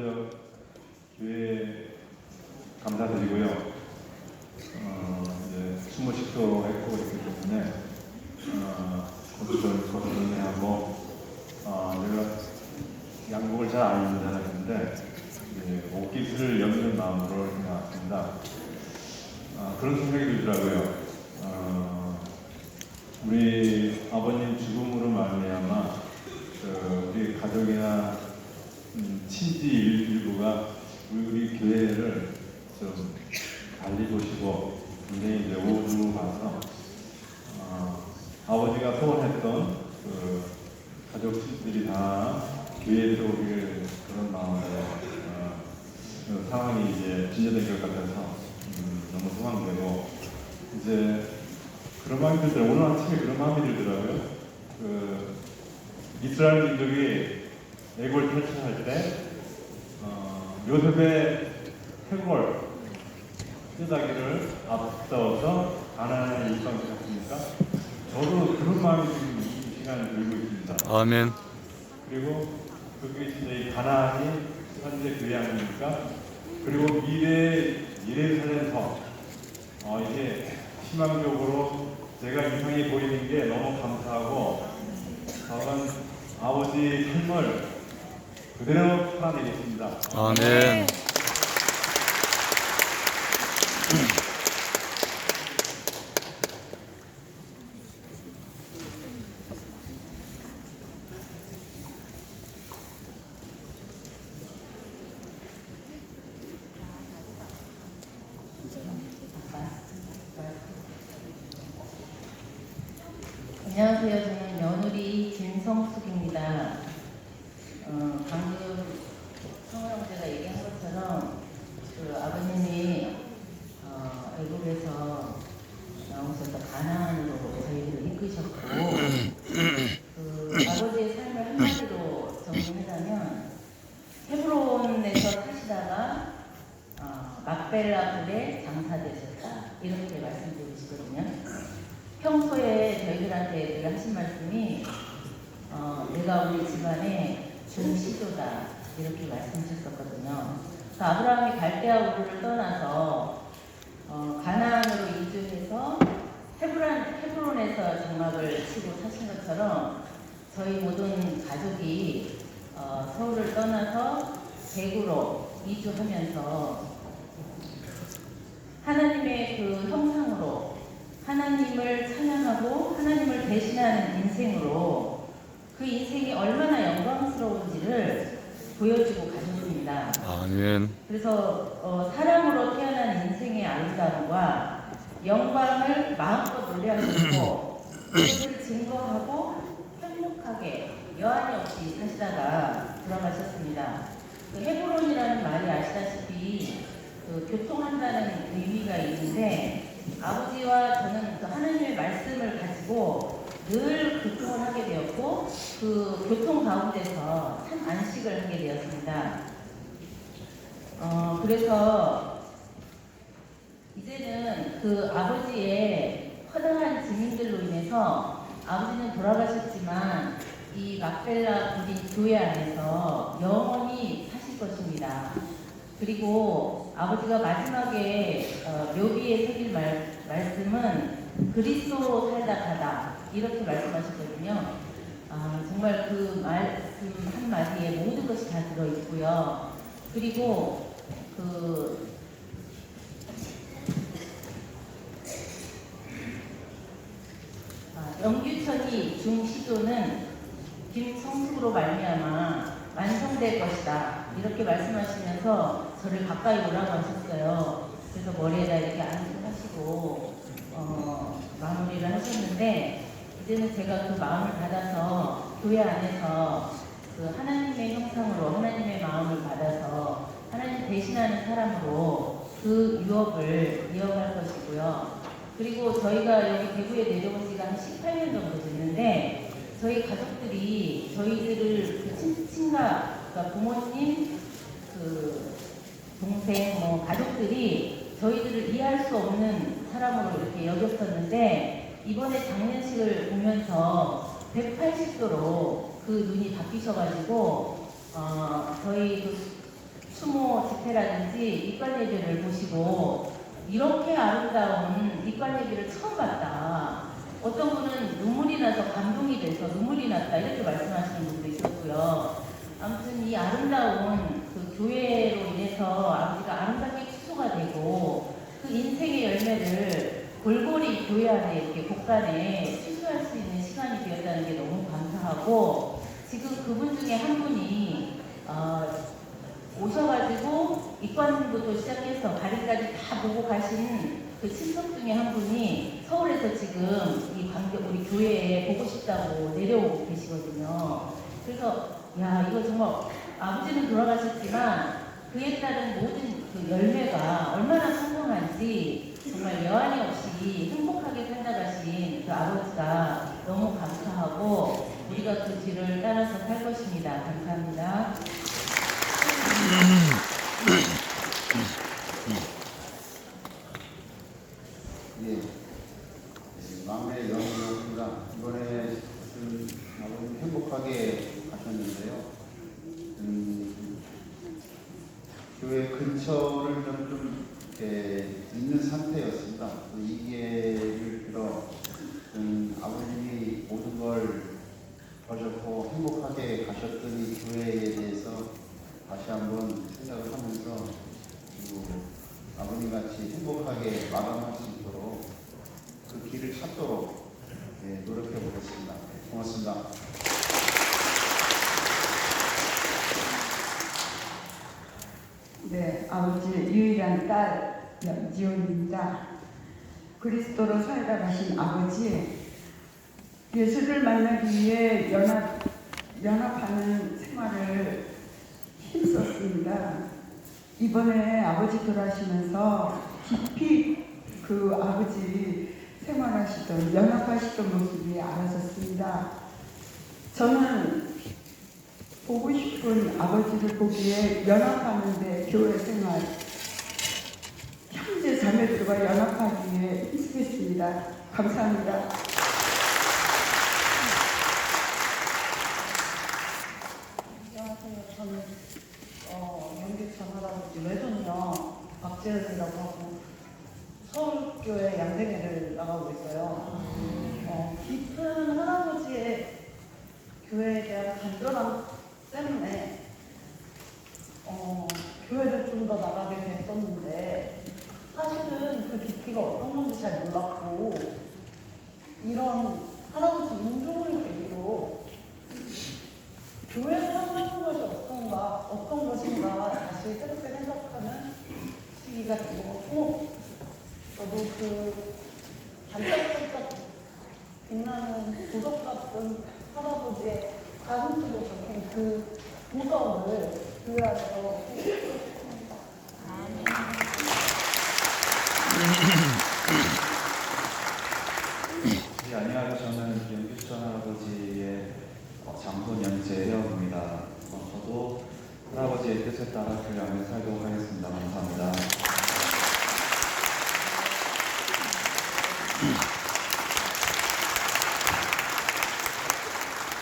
먼저 교회 감사드리고요. 어, 이제 수모식도 했고 있기 때문에 어, 고수를 거듭하고 어, 내가 양복을 잘안 입는 사람인데 옷깃을 여는 마음으로 나왔습니다. 어, 그런 생각이 들더라고요. CG119가 우리 교회를 좀 달리 보시고 굉장히 이제 오후로 가서 어, 아버지가 소원했던 그 가족들이 다 교회에 들어오길 그런 마음으로 어, 그 상황이 이제 진전된 것 같아서 음, 너무 소망되고 이제 그런 마음이 들더라고요. 오늘 아침에 그런 마음이 들더라고요. 그 이스라엘 민족이 애골 탈출할 때 요셉의 해골 뼈다귀를 앞세워서 가나안에 입성시켰습니까? 저도 그런 마음이 지금 이 시간에 들고 있습니다. 아멘. 그리고 그게 진짜 이 가나안이 현재 교회 아닙니까? 그리고 미래 예루살렘서 어, 이게 희망적으로 제가 이상이 보이는 게 너무 감사하고 저는 아버지 삶을 그대로 살아내겠습니다. 아멘. 안녕하세요. 저는 며느리 김성숙입니다. 어, 방금 성호 형제가 얘기한 것처럼 그 아버님이 어, 외국에서 나오셔서 가나안으로 저희들을 이끄셨고 그 아버지의 삶을 한마디로 정리하자면 헤브론에서 사시다가 어, 막벨라불에 장사되셨다 이렇게 말씀드리시거든요. 평소에 저희들한테 늘 하신 말씀이 어, 내가 우리 집안의 중시도다 이렇게 말씀하셨었거든요. 그 아브라함이 갈대아 우르를 떠나서 어, 가나안으로 이주해서 헤브란, 헤브론에서 장막을 치고 사신 것처럼 저희 모든 가족이 어, 서울을 떠나서 대구로 이주하면서 하나님의 그 형상으로 하나님을 찬양하고 하나님을 대신하는 인생으로 그 인생이 얼마나 영광스러운지를 보여주고 가셨습니다. 아멘. 그래서 어, 사람으로 태어난 인생의 아름다움과 영광을 마음껏 노래하시고 그것을 증거하고 행복하게 여한이 없이 사시다가 돌아가셨습니다. 그 헤브론이라는 말이 아시다시피 그 교통한다는 의미가 있는데 아버지와 저는 그 하나님의 말씀을 가지고 늘 교통을 하게 되었고 그 교통 가운데서 참 안식을 하게 되었습니다. 어, 그래서 이제는 그 아버지의 허다한 증인들로 인해서 아버지는 돌아가셨지만 이 막벨라 부디 교회 안에서 영원히 사실 것입니다. 그리고 아버지가 마지막에 어, 묘비에 새길 말, 말씀은 그리스도로 살다 가다 이렇게 말씀하셨거든요. 아, 정말 그 말씀 한마디에 모든 것이 다 들어있고요. 그리고 그 아, 영규천이 중시도는 김성숙으로 말미암아 완성될 것이다 이렇게 말씀하시면서 저를 가까이 오라고 하셨어요. 그래서 머리에다 이렇게 안수하시고 어, 마무리를 하셨는데 이제는 제가 그 마음을 받아서 교회 안에서 그 하나님의 형상으로 하나님의 마음을 받아서 하나님 대신하는 사람으로 그 유업을 이어갈 것이고요. 그리고 저희가 여기 대구에 내려온 지가 한 18년 정도 됐는데 저희 가족들이 저희들을 그 친, 친가, 그러니까 부모님, 그 동생, 뭐 가족들이 저희들을 이해할 수 없는 사람으로 이렇게 여겼었는데 이번에 장례식을 보면서 180도로 그 눈이 바뀌셔가지고 어, 저희 그 추모 집회라든지 입관 예배를 보시고 이렇게 아름다운 입관 예배를 처음 봤다. 어떤 분은 눈물이 나서 감동이 돼서 눈물이 났다 이렇게 말씀하시는 분도 있었고요. 아무튼 이 아름다운 그 교회로 인해서 아버지가 아름답게 취소가 되고 그 인생의 열매를 골고리 교회 안에 이렇게 곳간에 취소할 수 있는 시간이 되었다는 게 너무 감사하고 지금 그분 중에 한 분이 어, 오셔가지고 입관부터 시작해서 가리까지 다 보고 가신 그 친척 중에 한 분이 서울에서 지금 이 관계 우리 교회에 보고 싶다고 내려오고 계시거든요. 그래서 야 이거 정말 아버지는 돌아가셨지만 그에 따른 모든 그 열매가 얼마나 풍성한지 정말 여한이 없이 행복하게 살아가신 그 아버지가 너무 감사하고 우리가 그 뒤를 따라서 살 것입니다. 감사합니다. 예, 예, 마음의 영광입니다. 이번에 좀 아버님 행복하게 가셨는데요. 음, 교회 근처를 좀, 좀 이렇게 있는 상태였습니다. 이 기회를 빌어 음, 아버님이 모든 걸 버셨고 행복하게 가셨던 이 교회에 대해서 다시 한번 생각을 하면서 그리고 아버님 같이 행복하게 마감할 수 있도록 그 길을 찾도록 예, 노력해 보겠습니다. 고맙습니다. 네, 아버지 유일한 딸 연지원입니다. 그리스도로 살다 가신 아버지 예수를 만나기 위해 연합 연합하는 생활을 힘썼습니다. 이번에 아버지 돌아가시면서 깊이 그 아버지 생활하시던 연합하시던 모습이 알아졌습니다. 저는 보고 싶은 아버지를 보기에 연합하는데 교회 생활 형제 자매들과 연합하기 위해 힘쓰겠습니다. 감사합니다. 안녕하세요. 저는 어, 연기천 할아버지 외손녀 박재은이라고 하고 서울교회 양생회를 나가고 있어요. 어, 깊은 할아버지의 교회에 대한 간절함 때문에 어, 교회를 좀 더 나가게 됐었는데 사실은 그 깊이가 어떤 건지 잘 몰랐고 이런 할아버지 운동을 계기로 교회를 하는 것이 어떤가, 어떤 것인가 다시 새롭게 생각하는 시기가 된 것 같고, 저도 그 반짝반짝 빛나는 보석 같은 할아버지의 가슴속에 적힌 그 교회 안에서